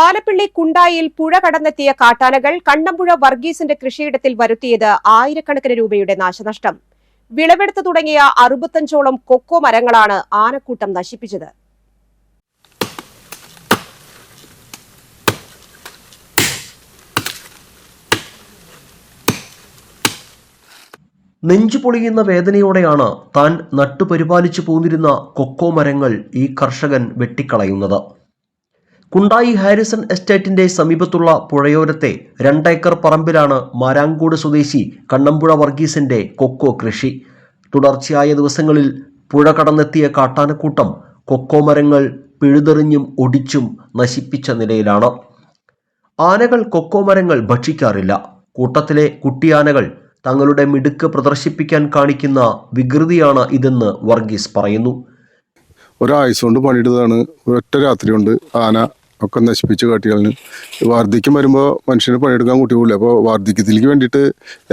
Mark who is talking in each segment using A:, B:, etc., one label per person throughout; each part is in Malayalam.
A: പാലപ്പിള്ളി കുണ്ടായിൽ പുഴ കടന്നെത്തിയ കാട്ടാനകൾ കണ്ണമ്പുഴ വർഗീസിന്റെ കൃഷിയിടത്തിൽ വരുത്തിയത് ആയിരക്കണക്കിന് രൂപയുടെ നാശനഷ്ടം. വിളവെടുത്തു തുടങ്ങിയ അറുപത്തഞ്ചോളം കൊക്കോ മരങ്ങളാണ് ആനക്കൂട്ടം നശിപ്പിച്ചത്.
B: നെഞ്ചു പൊളിയുന്ന വേദനയോടെയാണ് താൻ നട്ടുപരിപാലിച്ചു പോന്നിരുന്ന കൊക്കോ മരങ്ങൾ ഈ കർഷകൻ വെട്ടിക്കളയുന്നത്. കുണ്ടായി ഹാരിസൺ എസ്റ്റേറ്റിന്റെ സമീപത്തുള്ള പുഴയോരത്തെ രണ്ടേക്കർ പറമ്പിലാണ് മാരാങ്കോട് സ്വദേശി കണ്ണമ്പുഴ വർഗീസിന്റെ കൊക്കോ കൃഷി. തുടർച്ചയായ ദിവസങ്ങളിൽ പുഴ കടന്നെത്തിയ കാട്ടാനക്കൂട്ടം കൊക്കോ മരങ്ങൾ പിഴുതെറിഞ്ഞും ഒടിച്ചും നശിപ്പിച്ച നിലയിലാണ്. ആനകൾ കൊക്കോ മരങ്ങൾ ഭക്ഷിക്കാറില്ല. കൂട്ടത്തിലെ കുട്ടിയാനകൾ തങ്ങളുടെ മിടുക്ക് പ്രദർശിപ്പിക്കാൻ കാണിക്കുന്ന വികൃതിയാണ് ഇതെന്ന് വർഗീസ് പറയുന്നു.
C: ഒരാഴ്ച കൊണ്ട് പണിയെടുത്തതാണ്. ഒറ്റ രാത്രി കൊണ്ട് ആന ഒക്കെ നശിപ്പിച്ച് കാട്ടികളിന് വാർദ്ധക്യം വരുമ്പോൾ മനുഷ്യന് പണിയെടുക്കാൻ കുട്ടികളില്ല അപ്പോൾ വാർദ്ധക്യത്തിലേക്ക് വേണ്ടിയിട്ട്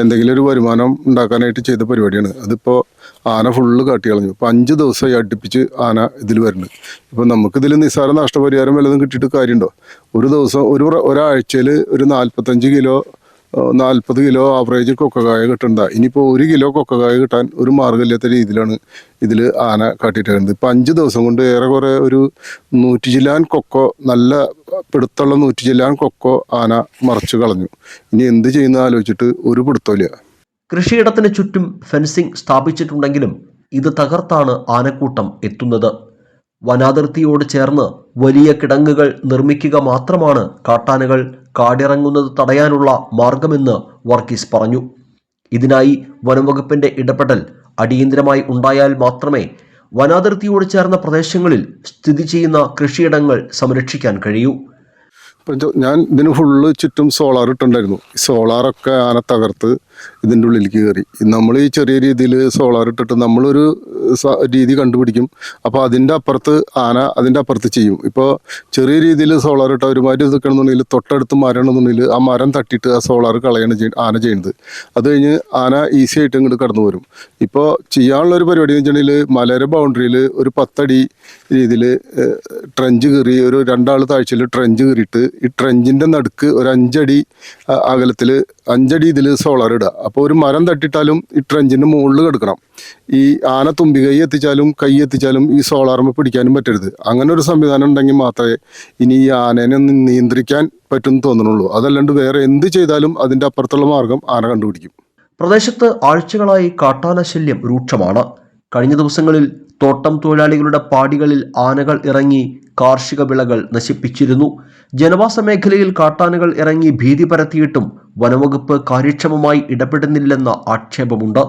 C: എന്തെങ്കിലും ഒരു വരുമാനം ഉണ്ടാക്കാനായിട്ട് ചെയ്ത പരിപാടിയാണ്. അതിപ്പോൾ ആന ഫുള്ള് കാട്ടികളഞ്ഞു അപ്പോൾ അഞ്ച് ദിവസമായി അടുപ്പിച്ച് ആന ഇതിൽ വരുന്നുണ്ട്. ഇപ്പോൾ നമുക്കിതിൽ നിസ്സാര നഷ്ടപരിഹാരം വല്ലതും കിട്ടിയിട്ട് കാര്യമുണ്ടോ? ഒരു ദിവസം ഒരു ഒരാഴ്ചയിൽ ഒരു നാൽപ്പത്തഞ്ച് കിലോ നാൽപ്പത് കിലോ ആവറേജ് കൊക്കകായ കിട്ടണ്ട. ഇനിയിപ്പോൾ ഒരു കിലോ കൊക്കകായ കിട്ടാൻ ഒരു മാർഗമില്ലാത്ത രീതിയിലാണ് ഇതിൽ ആന കാട്ടിയിട്ടുണ്ട് ഇപ്പം അഞ്ച് ദിവസം കൊണ്ട് ഏറെ ഏറെക്കുറെ ഒരു നൂറ്റി ചില്ലാൻ കൊക്കോ നല്ല പിടുത്തുള്ള നൂറ്റി ചില്ലാൻ കൊക്കോ ആന മറച്ചു കളഞ്ഞു. ഇനി എന്ത് ചെയ്യുന്ന ആലോചിച്ചിട്ട് ഒരു പിടുത്തമില്ല
B: കൃഷിയിടത്തിന് ചുറ്റും ഫെൻസിംഗ് സ്ഥാപിച്ചിട്ടുണ്ടെങ്കിലും ഇത് തകർത്താണ് ആനക്കൂട്ടം എത്തുന്നത്. വനാതിർത്തിയോട് ചേർന്ന് വലിയ കിടങ്ങുകൾ നിർമ്മിക്കുക മാത്രമാണ് കാട്ടാനകൾ കാടിറങ്ങുന്നത് തടയാനുള്ള മാർഗമെന്ന് വർഗീസ് പറഞ്ഞു. ഇതിനായി വനംവകുപ്പിന്റെ ഇടപെടൽ അടിയന്തരമായി ഉണ്ടായാൽ മാത്രമേ വനാതിർത്തിയോട് ചേർന്ന പ്രദേശങ്ങളിൽ സ്ഥിതി ചെയ്യുന്ന കൃഷിയിടങ്ങൾ സംരക്ഷിക്കാൻ കഴിയൂ.
C: ഞാൻ ഇതിന് ഫുള്ള് ചുറ്റും സോളാർ ഇട്ടുണ്ടായിരുന്നു. സോളാറൊക്കെ ആന തകർത്ത് ഇതിന്റെ ഉള്ളിലേക്ക് കയറി. നമ്മൾ ഈ ചെറിയ രീതിയിൽ സോളാർ ഇട്ടിട്ട് നമ്മളൊരു രീതി കണ്ടുപിടിക്കും. അപ്പോൾ അതിന്റെ അപ്പുറത്ത് ആന അതിന്റെ അപ്പുറത്ത് ചെയ്യും. ഇപ്പോൾ ചെറിയ രീതിയിൽ സോളാർ ഇട്ട ഒരുമാതിരി നിൽക്കണമെന്നുണ്ടെങ്കിൽ തൊട്ടടുത്ത് മരമാണെന്നുണ്ടെങ്കിൽ ആ മരം തട്ടിയിട്ട് ആ സോളാർ കളയാണ് ആന ചെയ്യുന്നത്. അത് കഴിഞ്ഞ് ആന ഈസി ആയിട്ട് ഇങ്ങോട്ട് കടന്നു വരും. ഇപ്പോൾ ചെയ്യാനുള്ള ഒരു പരിപാടി എന്ന് വെച്ചിട്ടുണ്ടെങ്കിൽ മലര ബൗണ്ടറിയിൽ ഒരു പത്തടി രീതിയിൽ ട്രഞ്ച് കയറി ഒരു രണ്ടാൾ താഴ്ചയിൽ ട്രഞ്ച് കയറിയിട്ട് ഈ ട്രെഞ്ചിന്റെ നടുക്ക് ഒരു അഞ്ചടി അകലത്തിൽ അഞ്ചടി ഇതിൽ സോളാർ ഇടുക. അപ്പോൾ ഒരു മരം തട്ടിട്ടാലും ഈ ട്രെഞ്ചിന്റെ മുകളിൽ കിടക്കണം. ഈ ആന തുമ്പി കൈ എത്തിച്ചാലും കൈ എത്തിച്ചാലും ഈ സോളാർമ പിടിക്കാനും പറ്റരുത്. അങ്ങനെ ഒരു സംവിധാനം ഉണ്ടെങ്കിൽ മാത്രമേ ഇനി ഈ ആനേനെ നിയന്ത്രിക്കാൻ പറ്റുമെന്ന് തോന്നുന്നുള്ളൂ അതല്ലാണ്ട് വേറെ എന്ത് ചെയ്താലും അതിന്റെ അപ്പുറത്തുള്ള മാർഗം ആന കണ്ടുപിടിക്കും.
B: പ്രദേശത്ത് ആഴ്ചകളായി കാട്ടാന ശല്യം രൂക്ഷമാണ്. കഴിഞ്ഞ ദിവസങ്ങളിൽ തോട്ടം തൊഴിലാളികളുടെ പാടികളിൽ ആനകൾ ഇറങ്ങി കാർഷിക വിളകൾ നശിപ്പിച്ചിരുന്നു. ജനവാസ മേഖലയിൽ കാട്ടാനകൾ ഇറങ്ങി ഭീതി പരത്തിയിട്ടും വനവകുപ്പ് കാര്യക്ഷമമായി ഇടപെടുന്നില്ലെന്ന ആക്ഷേപമുണ്ട്.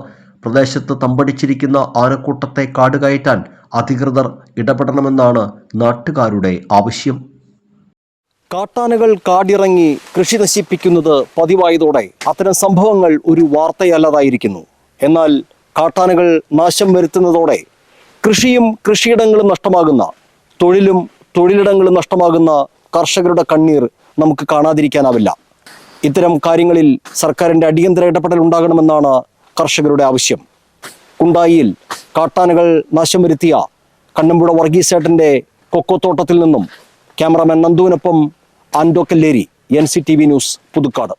B: പ്രദേശത്ത് തമ്പടിച്ചിരിക്കുന്ന ആനക്കൂട്ടത്തെ കാടുകയറ്റാൻ അധികൃതർ ഇടപെടണമെന്നാണ് നാട്ടുകാരുടെ ആവശ്യം.
D: കാട്ടാനകൾ കാടിറങ്ങി കൃഷി നശിപ്പിക്കുന്നത് പതിവായതോടെ അത്തരം സംഭവങ്ങൾ ഒരു വാർത്തയല്ലാതായിരിക്കുന്നു. എന്നാൽ കാട്ടാനകൾ നാശം വരുത്തുന്നതോടെ കൃഷിയും കൃഷിയിടങ്ങളും നഷ്ടമാകുന്ന തൊഴിലും തൊഴിലിടങ്ങളും നഷ്ടമാകുന്ന കർഷകരുടെ കണ്ണീർ നമുക്ക് കാണാതിരിക്കാനാവില്ല. ഇത്തരം കാര്യങ്ങളിൽ സർക്കാരിന്റെ അടിയന്തര ഇടപെടൽ ഉണ്ടാകണമെന്നാണ് കർഷകരുടെ ആവശ്യം. കുണ്ടായിയിൽ കാട്ടാനകൾ നാശം വരുത്തിയ കണ്ണമ്പുഴ വർഗീസേട്ടന്റെ കൊക്കോത്തോട്ടത്തിൽ നിന്നും cameraman നന്ദുവിനൊപ്പം Ando Kalleri N C T V news Puthukkad.